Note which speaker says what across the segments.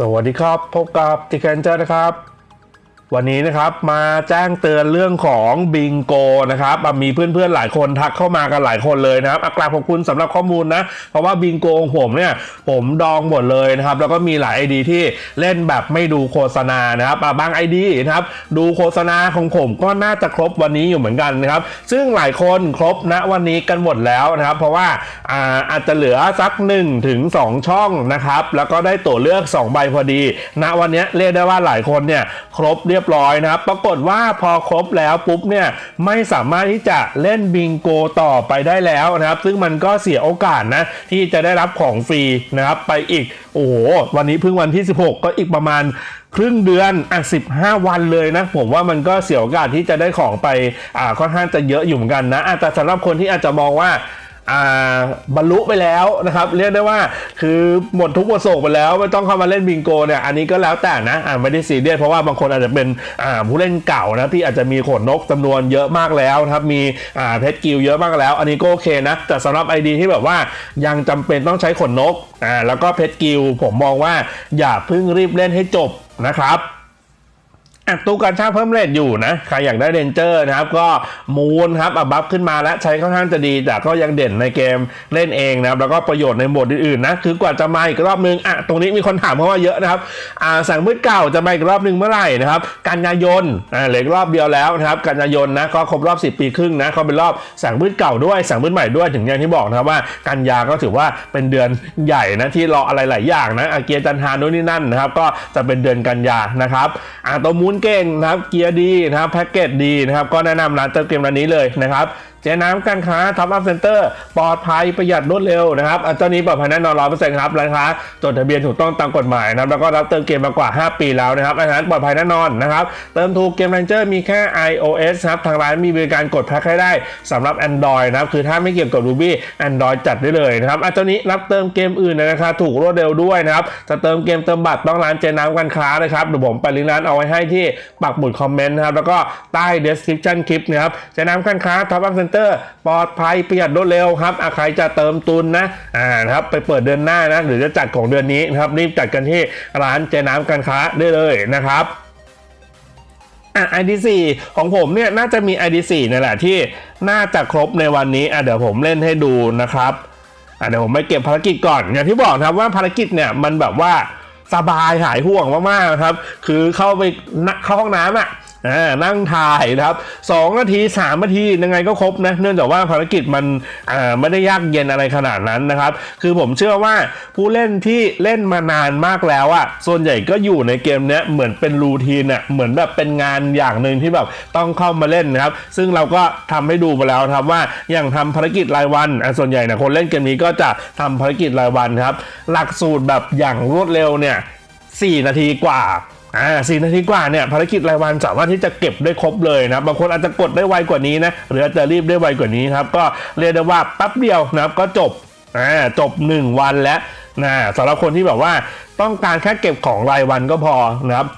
Speaker 1: สวัสดีครับ พบกับติแคนเจอร์นะครับ วันนี้นะครับมาแจ้งเตือนเรื่องของบิงโกนะครับมีเพื่อนๆหลายคนทักเข้ามากันหลายคนเลยนะครับกราบขอบคุณสำหรับข้อมูลนะ เพราะว่าบิงโกของผมเนี่ยผมดองหมดเลยนะครับ แล้วก็มีหลาย ID ที่เล่นแบบไม่ดูโฆษณานะครับบาง ID นะครับดูโฆษณาของผมก็น่าจะครบวันนี้อยู่เหมือนกันนะครับ ซึ่งหลายคนครบณวันนี้กันหมดแล้วนะครับ เพราะว่าอาอาจจะเหลือสัก1ถึง2ช่องนะครับ แล้วก็ได้ตัวเลือก 2 ใบพอดีณวันนี้เรียกได้ว่าหลายคนเนี่ยครบเรียบร้อยนะครับ ปรากฏว่าพอครบแล้วปุ๊บเนี่ยไม่สามารถที่จะเล่นบิงโกต่อไปได้แล้วนะครับ ซึ่งมันก็เสียโอกาสนะที่จะได้รับของฟรีนะครับไปอีกโอ้โหวันนี้เพิ่งวันที่ 16 ก็อีกประมาณครึ่งเดือนอะ15 วันเลยนะ ผมว่ามันก็เสียโอกาสที่จะได้ของไปอ่าค่อนข้างจะเยอะอยู่เหมือนกันนะอะแต่สำหรับคนที่อาจจะมองว่า บรรลุไปแล้วนะครับ เรียกได้ว่าคือหมดทุกบทโศกไปแล้วไม่ต้องเข้ามาเล่นบิงโกเนี่ยอันนี้ก็แล้วแต่นะไม่ได้ซีเรียสเพราะว่าบางคนอาจจะเป็นผู้เล่นเก่านะที่อาจจะมีขนนกจำนวนเยอะมากแล้วครับมีเพชรกิลเยอะมากแล้ว อันนี้ก็โอเคนะแต่สำหรับ ID ที่แบบว่ายังจำเป็นต้องใช้ขนนกอ่าแล้วก็เพชรกิลผมมองว่าอย่าเพิ่งรีบเล่นให้จบนะครับ อะตู้การชาเพิ่มเรทอยู่นะใครอยากได้เรนเจอร์นะครับก็มูนครับอับัฟขึ้นมาแล้วใช้ค่อนข้างจะดีแต่ก็ยังเด่นในเกมเล่นเองนะครับแล้วก็ประโยชน์ในโหมดอื่นๆนะคือกว่าจะมาอีกรอบนึงอะตรงนี้มีคนถามเข้ามาเยอะนะครับอ่าแสงมืดเก่าจะมาอีกรอบนึงเมื่อไหร่นะครับกันยายนอ่าเหลือรอบเดียวแล้วนะครับกันยายนนะก็ครบรอบ 10 ปีครึ่งนะเขาเป็นรอบแสงมืดเก่าด้วยแสงมืดใหม่ด้วยถึงอย่างที่บอกนะครับว่ากันยาก็ถือว่าเป็นเดือนใหญ่นะที่รออะไรหลายอย่างนะอาเกียร์จันทานู่นนี่นั่นนะครับก็จะเป็นเดือนกันยานะครับอ่าตัวมูนเก่งนะครับเกียร์ดีนะครับแพ็กเกจดีนะครับก็แนะนำร้านเติมเกมร้านนี้เลยนะครับ เจ๊น้ำการค้าท็อปอัพเซ็นเตอร์ปลอดภัยประหยัดรวดเร็วนะครับอะเจ้านี้ปลอดภัยแน่นอนร้อยเปอร์เซ็นต์ครับร้านค้าจดทะเบียนถูกต้องตามกฎหมายนะครับแล้วก็รับเติมเกมมากว่า 5 ปีแล้วนะครับอันนั้นปลอดภัยแน่นอนนะครับเติมถูกเกม r รนเจอร์มีแค่ iOS ครับทางร้านมีบริการกดแพ็คให้ได้สำหรับ Android นะครับคือถ้าไม่เกี่ยวกับ Ruby Android จัดได้เลยนะครับอะเจ้านี้รับเติมเกมอื่นในราคาถูกรวดเร็วด้วยนะครับจะเติมเกมเติมบัตรต้องร้านเจน้ำการค้านะครับเดี๋ยวผมไปลิงก์ร้านเอาไว้ให้ที่ปักหมุดคอมเมนต์นะครับแล้วก็ใต้ description คลิปนะครับเจน้ำการค้า Top Up Center ปลอดภัยประหยัดรวดเร็วครับอะใครจะเติมตุนนะอ่าครับไปเปิดเดือนหน้านะหรือจะจัดของเดือนนี้นะครับรีบจัดกันที่ร้านเจน้ำการค้าได้เลยนะครับอะ ID4 ของผมเนี่ยน่าจะมี ID4 นี่แหละที่น่าจะครบในวันนี้อะเดี๋ยวผมเล่นให้ดูนะครับอะเดี๋ยวผมไปเก็บภารกิจก่อนอย่างที่บอกนะครับว่าภารกิจเนี่ยมันแบบว่าสบายหายห่วงมากๆนะครับ คือเข้าไปนะเข้าห้องน้ำอะ อ่านั่งถ่ายนะครับสองนาทีสามนาทียังไงก็ครบนะเนื่องจากว่าภารกิจมันอ่าไม่ได้ยากเย็นอะไรขนาดนั้นนะครับ คือผมเชื่อว่าผู้เล่นที่เล่นมานานมากแล้วอะส่วนใหญ่ก็อยู่ในเกมเนี้ยเหมือนเป็นรูทีนอะเหมือนแบบเป็นงานอย่างหนึ่งที่แบบต้องเข้ามาเล่นนะครับ ซึ่งเราก็ทำให้ดูมาแล้วครับว่าอย่างทำภารกิจรายวันอะส่วนใหญ่นะคนเล่นเกมนี้ก็จะทำภารกิจรายวันครับ หลักสูตรแบบอย่างรวดเร็วเนี่ย4นาทีกว่า อ่าสี่นาทีกว่าเนี่ยภารกิจรายวันสามารถที่จะเก็บได้ครบเลยนะบางคนอาจจะกดได้ไวกว่านี้นะหรืออาจจะรีบได้ไวกว่านี้ครับก็เรียกได้ว่าแป๊บเดียวนะครับก็จบอ่าจบ 1 วันแล้วนะสำหรับคนที่แบบว่าต้องการแค่เก็บของรายวันก็พอนะครับ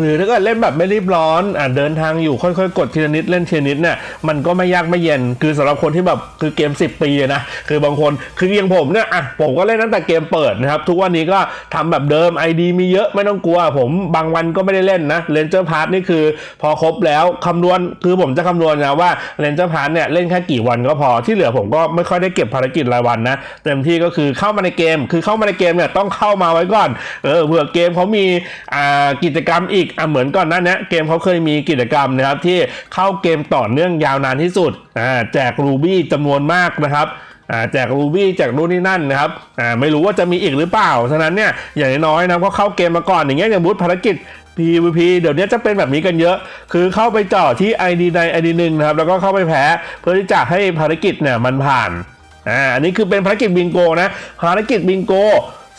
Speaker 1: หรือถ้าเกิดเล่นแบบไม่รีบร้อนอะเดินทางอยู่ค่อยๆ กดทีละนิดเล่นทีละนิดเนี่ยมันก็ไม่ยากไม่เย็น คือสำหรับคนที่แบบคือเกม 10 ปีนะคือบางคนคืออย่างผมเนี่ยอะผมก็เล่นตั้งแต่เกมเปิดนะครับ ทุกวันนี้ก็ทำแบบเดิม ID มีเยอะไม่ต้องกลัว ผมบางวันก็ไม่ได้เล่นนะเลนเจอร์พาร์ทนี่คือ พอครบแล้วคำนวณคือผมจะคำนวณนะว่าเลนเจอร์พาร์ทเนี่ยเล่นแค่กี่วันก็พอที่เหลือผมก็ไม่ค่อยได้เก็บภารกิจรายวันนะเต็มที่ก็คือเข้ามาในเกม คือเข้ามาในเกมเนี่ยต้องเข้ามาไว้ก่อนเออเผื่อเกมเขามีอ่ากิจกรรมอีกอะเหมือนก่อนหน้านี้เกมเขาเคยมีกิจกรรมนะครับที่เข้าเกมต่อเนื่องยาวนานที่สุดอ่าแจกรูบี้จำนวนมากนะครับอ่าแจกรูบี้แจกนู่นนี่นั่นนะครับอ่าไม่รู้ว่าจะมีอีกหรือเปล่า ฉะนั้นเนี่ยอย่างน้อยๆนะก็เข้าเกมมาก่อนอย่างเงี้ยอย่างบูธภารกิจ PVP เดี๋ยวนี้จะเป็นแบบนี้กันเยอะ คือเข้าไปจ่อที่ ID ใด ID หนึ่งนะครับแล้วก็เข้าไปแพ้เพื่อที่จะให้ภารกิจเนี่ยมันผ่านอ่าอันนี้คือเป็นภารกิจบิงโกนะภารกิจบิงโก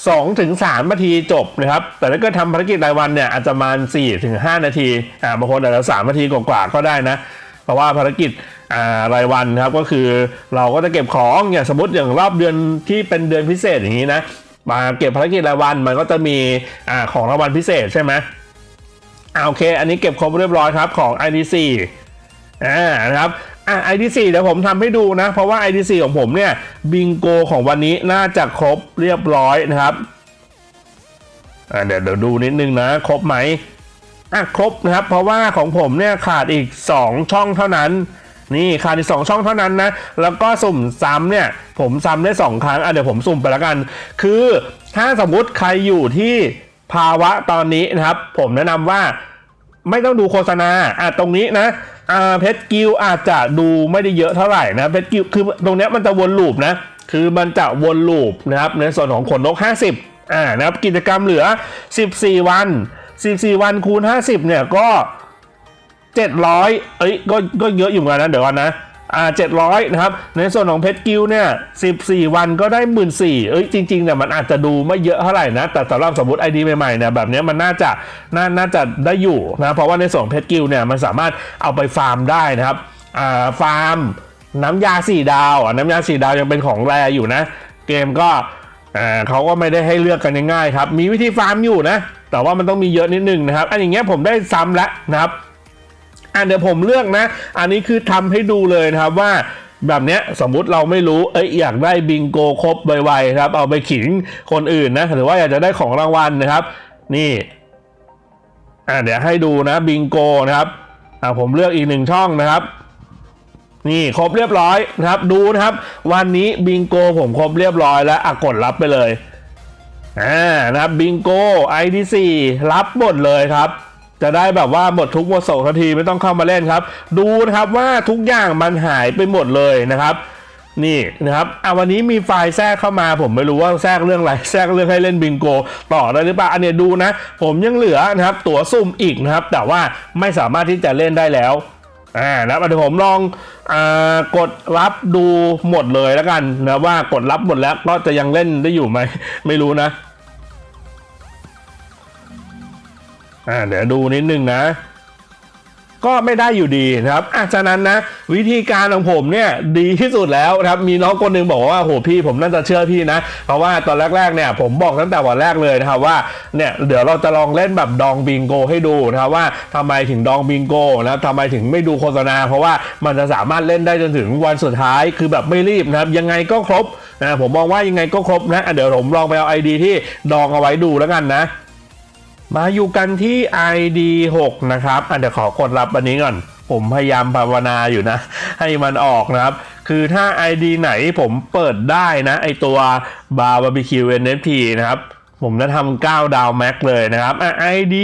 Speaker 1: 2ถึง3นาทีจบนะครับ แต่ถ้าเกิดทำภารกิจรายวันเนี่ยอาจจะมาณ4ถึง5นาทีอ่าบางคนอาจจะ3นาทีกว่าๆก็ได้นะเพราะว่าภารกิจอ่ารายวันครับก็คือเราก็จะเก็บของอย่างสมมติอย่างรอบเดือนที่เป็นเดือนพิเศษอย่างนี้นะมาเก็บภารกิจรายวันมันก็จะมีอ่าของรางวัลพิเศษใช่ไหมอ่าโอเค อันนี้เก็บครบเรียบร้อยครับของ ID4 อ่านะครับ อะ ID4 เดี๋ยวผมทำให้ดูนะ เพราะว่า ID4 ของผมเนี่ย บิงโกของวันนี้น่าจะครบเรียบร้อยนะครับอ่าเดี๋ยวเดี๋ยวดูนิดนึงนะ ครบไหมอะครบนะครับ เพราะว่าของผมเนี่ยขาดอีก 2 ช่องเท่านั้น นี่ขาดอีก 2 ช่องเท่านั้นนะ แล้วก็สุ่มซ้ำเนี่ย ผมซ้ำได้ 2 ครั้งอะเดี๋ยวผมสุ่มไปแล้วกัน คือถ้าสมมุติใครอยู่ที่ภาวะตอนนี้นะครับ ผมแนะนำว่า ไม่ต้องดูโฆษณาอะตรงนี้นะอ่าเพชรกิลอาจจะดูไม่ได้เยอะเท่าไหร่นะเพชรกิลคือตรงเนี้ยมันจะวนลูปนะ คือมันจะวนลูปนะครับในส่วนของขนนก 50อ่านะครับกิจกรรมเหลือ 14 วัน 14 วันคูณ 50 เนี่ยก็ 700 เอ้ยก็ก็เยอะอยู่เหมือนกันนะเดี๋ยวก่อนนะ อ่า700นะครับ ในส่วนของเพชรกิลเนี่ย14วันก็ได้1 4ื่นเอ้ยจริงๆเนี่ยมันอาจจะดูไม่เยอะเท่าไหร่นะ แต่สำหรับสมมติ ID ใหม่ๆเนี่ยแบบเนี้ยมันน่าจะน่าน่าจะได้อยู่นะเพราะว่าในส่วนเพชรกิลเนี่ยมันสามารถเอาไปฟาร์มได้นะครับอ่าฟาร์มน้ำยาสี่ดาวน้ำยาสี่ดาวยังเป็นของแรอยู่นะ เกมก็อ่าเขาก็ไม่ได้ให้เลือกกันง่ายๆครับ มีวิธีฟาร์มอยู่นะ แต่ว่ามันต้องมีเยอะนิดนึงนะครับ อันอย่างเงี้ยผมได้ซ้ำแล้วนะครับ อะเดี๋ยวผมเลือกนะ อันนี้คือทำให้ดูเลยนะครับว่าแบบเนี้ยสมมุติเราไม่รู้เอ้ยอยากได้บิงโกครบไวๆครับ เอาไปขิงคนอื่นนะหรือว่าอยากจะได้ของรางวัลนะครับ นี่อะเดี๋ยวให้ดูนะบิงโกนะครับอะผมเลือกอีกหนึ่งช่องนะครับนี่ครบเรียบร้อยนะครับดูนะครับ วันนี้บิงโกผมครบเรียบร้อยแล้วอะกดรับไปเลยอ่านะครับบิงโก ID4 รับหมดเลยครับ จะได้แบบว่าหมดทุกหมดโศกทันทีไม่ต้องเข้ามาเล่นครับ ดูนะครับว่าทุกอย่างมันหายไปหมดเลยนะครับนี่นะครับอะวันนี้มีไฟล์แทรกเข้ามา ผมไม่รู้ว่าแทรกเรื่องอะไร แทรกเรื่องให้เล่นบิงโก ต่อได้หรือเปล่า อันเนี้ยดูนะ ผมยังเหลือนะครับ ตั๋วซุ่มอีกนะครับ แต่ว่าไม่สามารถที่จะเล่นได้แล้ว อ่าแล้วเดี๋ยวผมลองอกดรับดูหมดเลยแล้วกันนะว่ากดรับหมดแล้วก็จะยังเล่นได้อยู่ไหม ไม่รู้นะ อ่าเดี๋ยวดูนิดนึงนะ ก็ไม่ได้อยู่ดีนะครับอะฉะนั้นนะ วิธีการของผมเนี่ยดีที่สุดแล้วนะครับ มีน้องคนหนึงบอกว่าโหพี่ผมน่าจะเชื่อพี่นะ เพราะว่าตอนแรกๆเนี่ยผมบอกตั้งแต่วันแรกเลยนะครับว่าเนี่ยเดี๋ยวเราจะลองเล่นแบบดองบิงโกให้ดูนะครับว่าทำไมถึงดองบิงโกนะครับทำไมถึงไม่ดูโฆษณา เพราะว่ามันจะสามารถเล่นได้จนถึงวันสุดท้ายคือแบบไม่รีบนะครับ ยังไงก็ครบนะผมมองว่ายังไงก็ครบนะเดี๋ยวผมลองไปเอา ID ที่ดองเอาไว้ดูแล้วกันนะ มาอยู่กันที่ ID 6 นะครับอะเดี๋ยวขอกดรับอันนี้ก่อน ผมพยายามภาวนาอยู่นะ ให้มันออกนะครับ คือถ้า ID ไหนผมเปิดได้นะ ไอตัวบาร์บาร์บีคิว NFT นะครับผมจะทำ9ดาวแม็กเลยนะครับอะ ID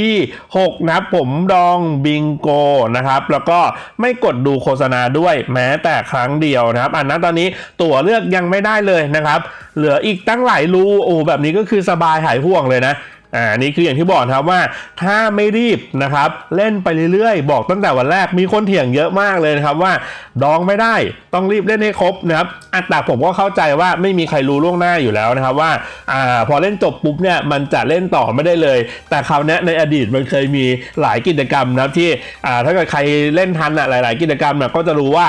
Speaker 1: 6นะครับผมดองบิงโกนะครับ แล้วก็ไม่กดดูโฆษณาด้วยแม้แต่ครั้งเดียวนะครับ อันนั้นตอนนี้ตั๋วเลือกยังไม่ได้เลยนะครับ เหลืออีกตั้งหลายรูโอ้แบบนี้ก็คือสบายหายห่วงเลยนะ อ่านี่คืออย่างที่บอกนะครับว่าถ้าไม่รีบนะครับ เล่นไปเรื่อยๆ บอกตั้งแต่วันแรกมีคนเถียงเยอะมากเลยนะครับว่าดองไม่ได้ต้องรีบเล่นให้ครบนะครับอัตราผมก็เข้าใจว่าไม่มีใครรู้ล่วงหน้าอยู่แล้วนะครับว่าอ่าพอเล่นจบปุ๊บเนี่ยมันจะเล่นต่อไม่ได้เลย แต่คราวนี้ในอดีตมันเคยมีหลายกิจกรรมนะครับที่อ่าถ้าเกิดใครเล่นทันอะหลาย ๆ กิจกรรมเนี่ยก็จะรู้ว่า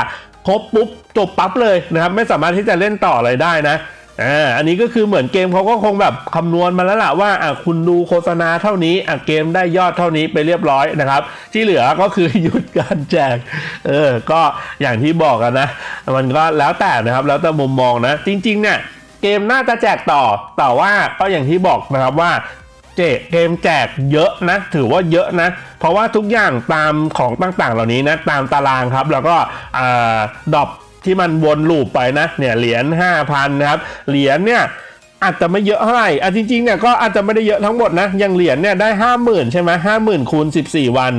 Speaker 1: ครบปุ๊บจบปั๊บเลยนะครับไม่สามารถที่จะเล่นต่ออะไรได้นะ อ่าอันนี้ก็คือเหมือนเกมเขาก็คงแบบคำนวณมาแล้วล่ะว่าอะคุณดูโฆษณาเท่านี้อะเกมได้ยอดเท่านี้ไปเรียบร้อยนะครับ ที่เหลือก็คือหยุดการแจกเออก็อย่างที่บอกกันนะ มันก็แล้วแต่นะครับแล้วแต่มุมมองนะ จริงๆเนี่ยเกมน่าจะแจกต่อแต่ว่าก็อย่างที่บอกนะครับว่าเจเกมแจกเยอะนะ ถือว่าเยอะนะ เพราะว่าทุกอย่างตามของต่างๆ เหล่านี้นะตามตารางครับ แล้วก็อ่าดรอป ที่มันวนลูปไปนะเนี่ยเหรียญ5,000นะครับเหรียญเนี่ยอาจจะไม่เยอะเท่าไหร่อะจริงๆเนี่ยก็อาจจะไม่ได้เยอะทั้งหมดนะอยังเหรียญเนี่ยได้ 50,000 ใช่ไหมห้าหมื่นคูณ14 วัน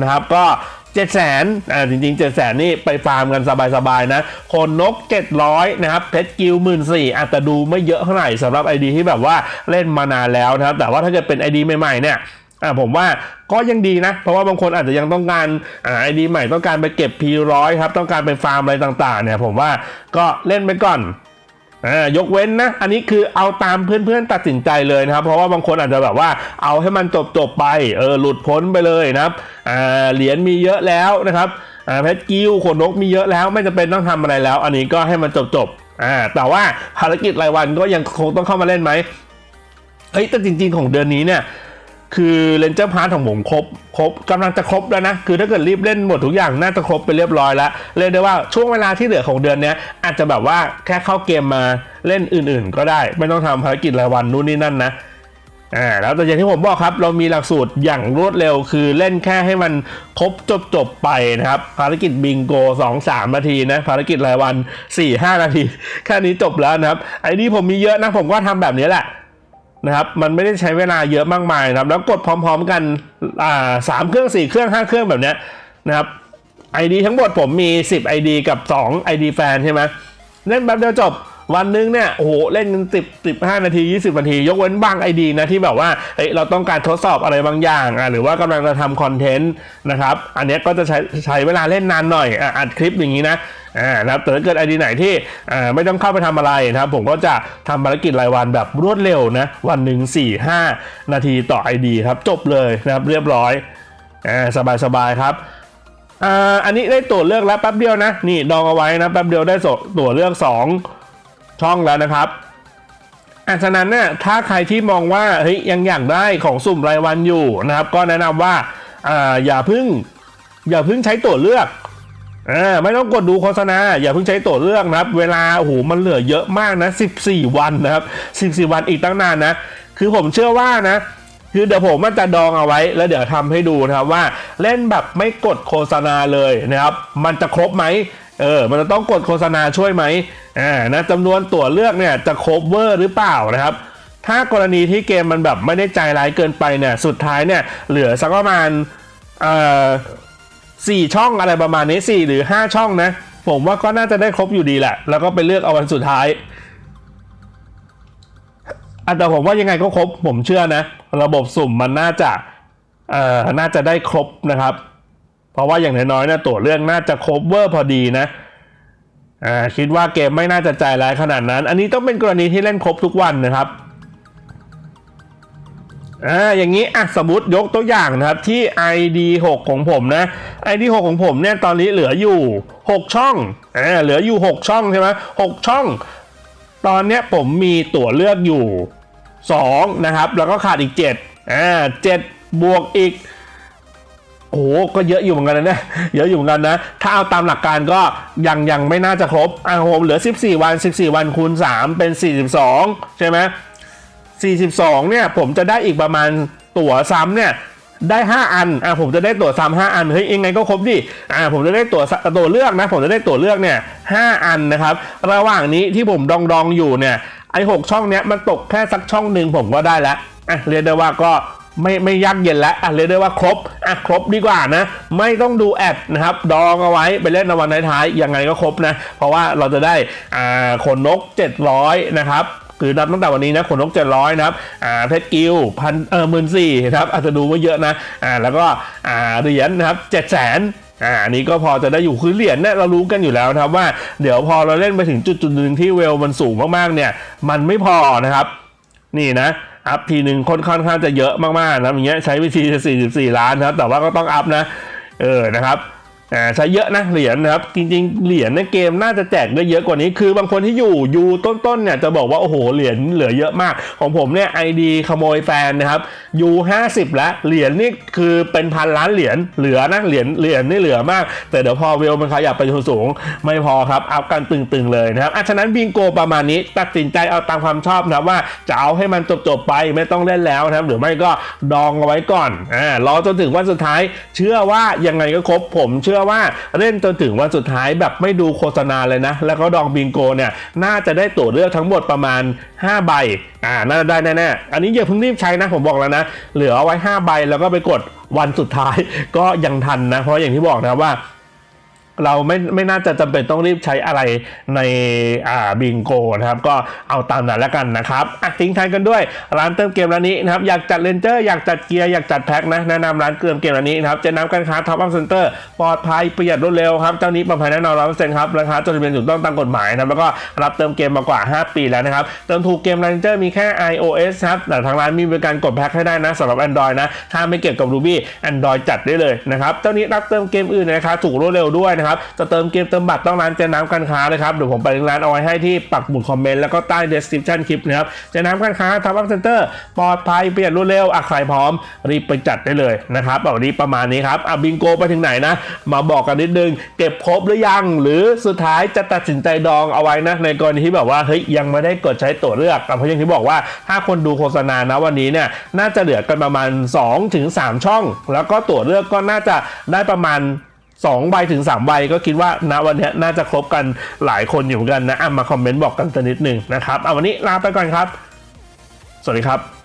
Speaker 1: นะครับก็7 0 0 0 0นอ่าจริงๆ7 0 0 0 0นนี่ไปฟาร์มกันสบายๆนะ คนนก 700 นะครับ เพชรกิลหมื่นสี่อาจจะดูไม่เยอะเท่าไหร่สำหรับ ID ที่แบบว่าเล่นมานานแล้วนะครับ แต่ว่าถ้าเกิดเป็น ID ใหม่ๆเนี่ย อ่าผมว่าก็ยังดีนะ เพราะว่าบางคนอาจจะยังต้องการอ่าไอดีใหม่ต้องการไปเก็บ P100 ครับ ต้องการไปฟาร์มอะไรต่างๆ เนี่ย ผมว่าก็เล่นไปก่อนอ่ายกเว้นนะ อันนี้คือเอาตามเพื่อนๆตัดสินใจเลยนะครับ เพราะว่าบางคนอาจจะแบบว่าเอาให้มันจบๆไป เออหลุดพ้นไปเลยนะครับอ่าเหรียญมีเยอะแล้วนะครับอ่าเพชรกิ้วขนนกมีเยอะแล้วไม่จำเป็นต้องทำอะไรแล้ว อันนี้ก็ให้มันจบๆอ่าแต่ว่าภารกิจรายวันก็ยังคงต้องเข้ามาเล่นไหมเฮ้ยแต่จริง ๆ ของเดือนนี้เนี่ย คือเลนเจอร์พาร์ทของผมครบครบกำลังจะครบแล้วนะ คือถ้าเกิดรีบเล่นหมดทุกอย่างน่าจะครบไปเรียบร้อยแล้วเรียกได้ว่าช่วงเวลาที่เหลือของเดือนนี้อาจจะแบบว่าแค่เข้าเกมมาเล่นอื่นๆ ก็ได้ ไม่ต้องทำภารกิจรายวันนู่นนี่นั่นนะอ่าแล้วแต่อย่างที่ผมบอกครับ เรามีหลักสูตรอย่างรวดเร็ว คือเล่นแค่ให้มันครบจบจบไปนะครับ ภารกิจบิงโก 2 3 นาทีนะ ภารกิจรายวัน 4 5 นาที แค่นี้จบแล้วนะครับ ไอ้นี่ผมมีเยอะนะ ผมก็ทำแบบนี้แหละ นะครับมันไม่ได้ใช้เวลาเยอะมากมายนะครับแล้วกดพร้อม ๆ กันอ่าสามเครื่อง4เครื่อง5เครื่องแบบเนี้ยนะครับ ID ทั้งหมดผมมี 10 ID กับ 2 ID แฟนใช่ไหมเล่นแป๊บเดียวจบวันหนึงเนี่ยโอ้โหเล่นกันสิบสิบห้านาที20นาที ยกเว้นบาง ID นะที่แบบว่าเอ้ยเราต้องการทดสอบอะไรบางอย่างอะหรือว่ากำลังจะทำคอนเทนต์นะครับ อันนี้ก็จะใช้ใช้เวลาเล่นนานหน่อยอะอัดคลิปอย่างนี้นะ อ่านะครับแต่ถ้าเกิด ID ไหนที่อ่าไม่ต้องเข้าไปทำอะไรนะครับ ผมก็จะทำภารกิจรายวันแบบรวดเร็วนะวันหนึ่ง4 5 นาทีต่อ ID ครับจบเลยนะครับเรียบร้อยอ่าสบายๆครับอ่าอันนี้ได้ตั๋วเลือกแล้วแป๊บเดียวนะ นี่ดองเอาไว้นะแป๊บเดียวได้ตั๋วเลือก 2 ช่องแล้วนะครับอะฉะนั้นเนี่ยถ้าใครที่มองว่าเฮ้ยยังอยากได้ของสุ่มรายวันอยู่นะครับ ก็แนะนำว่าอ่าอย่าเพึ่งอย่าเพึ่งใช้ตั๋วเลือก อ่าไม่ต้องกดดูโฆษณา อย่าเพิ่งใช้ตั๋วเลือกนะครับ เวลาโอ้โหมันเหลือเยอะมากนะ 14 วันนะครับ 14 วันอีกตั้งนานนะ คือผมเชื่อว่านะ คือเดี๋ยวผมมันจะดองเอาไว้ แล้วเดี๋ยวทำให้ดูนะครับว่าเล่นแบบไม่กดโฆษณาเลยนะครับ มันจะครบไหมเออ มันจะต้องกดโฆษณาช่วยไหมอ่านะจำนวนตั๋วเลือกเนี่ยจะครบเวอร์หรือเปล่านะครับถ้ากรณีที่เกมมันแบบไม่ได้ใจร้ายเกินไปเนี่ย สุดท้ายเนี่ย เหลือสักประมาณเอ่อ สี่ช่องอะไรประมาณนี้สี่หรือห้าช่องนะ ผมว่าก็น่าจะได้ครบอยู่ดีแหละ แล้วก็ไปเลือกเอาวันสุดท้ายอแต่ผมว่ายังไงก็ครบ ผมเชื่อนะ ระบบสุ่มมันน่าจะเอ่อน่าจะได้ครบนะครับ เพราะว่าอย่างน้อยๆนี่ยตัวเรื่องน่าจะครบเวอร์พอดีนะอ่าคิดว่าเกมไม่น่าจะใจร้ายขนาดนั้น อันนี้ต้องเป็นกรณีที่เล่นครบทุกวันนะครับ อ่าอย่างนี้อะสมมติยกตัวอย่างนะครับที่ ID 6 ของผมนะ ID 6 ของผมเนี่ยตอนนี้เหลืออยู่ 6 ช่องอ่าเหลืออยู่ 6 ช่องใช่ไหม6ช่อง ตอนเนี้ยผมมีตั๋วเลือกอยู่ 2 นะครับ แล้วก็ขาดอีก7อ่า7บวกอีกโอ้ก็เยอะอยู่เหมือนกันนะเนี่ยเยอะอยู่เหมือนกันนะ ถ้าเอาตามหลักการก็ยังยังไม่น่าจะครบอ่าผมเหลือ 14 วัน 14 วันคูณ 3 เป็น 42 ใช่ไหม 42 เนี่ย ผมจะได้อีกประมาณตั๋วซ้ำเนี่ยได้ 5 อัน อ่าผมจะได้ตั๋วซ้ำ5อัน เฮ้ยยังไงก็ครบดิ อ่า ผมจะได้ตั๋วตั๋วเลือกนะ ผมจะได้ตั๋วเลือกเนี่ย5อันนะครับ ระหว่างนี้ที่ผมดองดองอยู่เนี่ย ไอ้6ช่องเนี้ยมันตกแค่สักช่องหนึ่งผมก็ได้ล้วอะ เรียกได้ว่าก็ไม่ไม่ยากเย็นแล้วอะเรียกได้ว่าครบ อะครบดีกว่านะ ไม่ต้องดูแอดนะครับ ดองเอาไว้ไปเล่นในวันท้ายๆยังไงก็ครบนะ เพราะว่าเราจะได้ อ่าขนนก 700 นะครับ คือนับตั้งแต่วันนี้นะขนนก700นะครับอ่าเพชรกิลพันเออหมื่นสี่นะครับอาจจะดูไม่เยอะนะอ่าแล้วก็อ่าเหรียญนะครับ7 0 0 0 0 0อ่านี้ก็พอจะได้อยู่คือเหรียญเนี่ยเรารู้กันอยู่แล้วนะครับว่าเดี๋ยวพอเราเล่นไปถึงจุดจุดหนึ่งที่เวลมันสูงมากๆเนี่ย มันไม่พอนะครับ นี่นะอัพทีหนึ่งค่อนค่อนข้างจะเยอะมากๆนะอย่างเงี้ยใช้วิธีจะ44 ล้านนะครับ แต่ว่าก็ต้องอัพนะ เออนะครับ อ่าใช้เยอะนะเหรียญนะครับ จริงๆ เหรียญในเกมน่าจะแจกได้เยอะกว่านี้ คือบางคนที่อยู่ยูต้นๆเนี่ยจะบอกว่า โอ้โห เหรียญเหลือเยอะมาก ของผมเนี่ยไอดีขโมยแฟนนะครับยู50แล้วเหรียญนี่คือเป็นพันล้านเหรียญเหลือนะเหรียญเหรียญนี่เหลือมาก แต่เดี๋ยวพอเวลมันขยับไปสูงๆไม่พอครับอัพกันตึงๆเลยนะครับอะฉะนั้นบิงโกประมาณนี้ตัดสินใจเอาตามความชอบนะว่าจะเอาให้มันจบๆไปไม่ต้องเล่นแล้วนะครับหรือไม่ก็ดองเอาไว้ก่อนอ่ารอจนถึงวันสุดท้าย เชื่อว่ายังไงก็ครบผมเชื่อว่าเล่นจนถึงวันสุดท้ายแบบไม่ดูโฆษณาเลยนะ แล้วก็ดองบิงโกเนี่ยน่าจะได้ตั๋วเลือกทั้งหมดประมาณ 5 ใบอ่าน่าจะได้แน่ๆอันนี้อย่าเพิ่งรีบใช้นะผมบอกแล้วนะ เหลือเอาไว้ 5 ใบแล้วก็ไปกดวันสุดท้ายก็ยังทันนะ เพราะอย่างที่บอกนะว่า เราไม่ไม่น่าจะจำเป็นต้องรีบใช้อะไรในอ่าบิงโกนะครับ ก็เอาตามนั้นแล้วกันนะครับอะทิ้งท้ายกันด้วย ร้านเติมเกมร้านนี้นะครับ อยากจัดเลนเจอร์อยากจัดเกียร์อยากจัดแพ็คนะแนะนำร้านเติมเกมร้านนี้นะครับเจะนำการค้าท็อปอัพเซ็นเตอร์ปลอดภัยประหยัดรวดเร็วครับเจ้านี้ปลอดภัยแน่นอนร้อยเปอร์เซ็นต์ครับราคาจดทะเบียนถูกต้องตามกฎหมายนะครับแล้วก็รับเติมเกมมากว่า 5 ปีแล้วนะครับเติมถูกเกมเลนเจอร์มีแค่ iOS ครับแต่ทางร้านมีบริการกดแพ็คให้ได้นะสำหรับ Android นะถ้าไม่เกี่ยวกับ Ruby Android จัดได้เลยนะครับเจ้านี้รับเติมเกมอื่นในราคาถูกรวดเร็วด้วยนะนะครับจะเติมเกมเติมบัตรต้องร้านเจน้ำการค้านะครับเดี๋ยวผมไปลิงก์ร้านเอาไว้ให้ที่ปักหมุดคอมเมนต์แล้วก็ใต้ description คลิปนะครับเจน้ำการค้าทับอัพเซ็นเตอร์ปลอดภัยเปลี่ยนรวดเร็วอะใครพร้อม รีบไปจัดได้เลยนะครับเอาวันนี้ประมาณนี้ครับอะบิงโกไปถึงไหนนะ มาบอกกันนิดนึง เก็บครบหรือยัง หรือสุดท้ายจะตัดสินใจดองเอาไว้นะในกรณีที่แบบว่าเฮ้ยยังไม่ได้กดใช้ตั๋วเลือกอะเพราะอย่างที่บอกว่าถ้าคนดูโฆษณานะวันนี้เนี่ยน่าจะเหลือกันประมาณ2ถึง3ช่อง แล้วก็ตั๋วเลือกก็น่าจะได้ประมาณ 2ใบถึง3ใบก็คิดว่าณวันนี้น่าจะครบกันหลายคนอยู่เหมือนกันนะอะมาคอมเมนต์บอกกันสักนิดหนึ่งนะครับเอาวันนี้ลาไปก่อนครับ สวัสดีครับ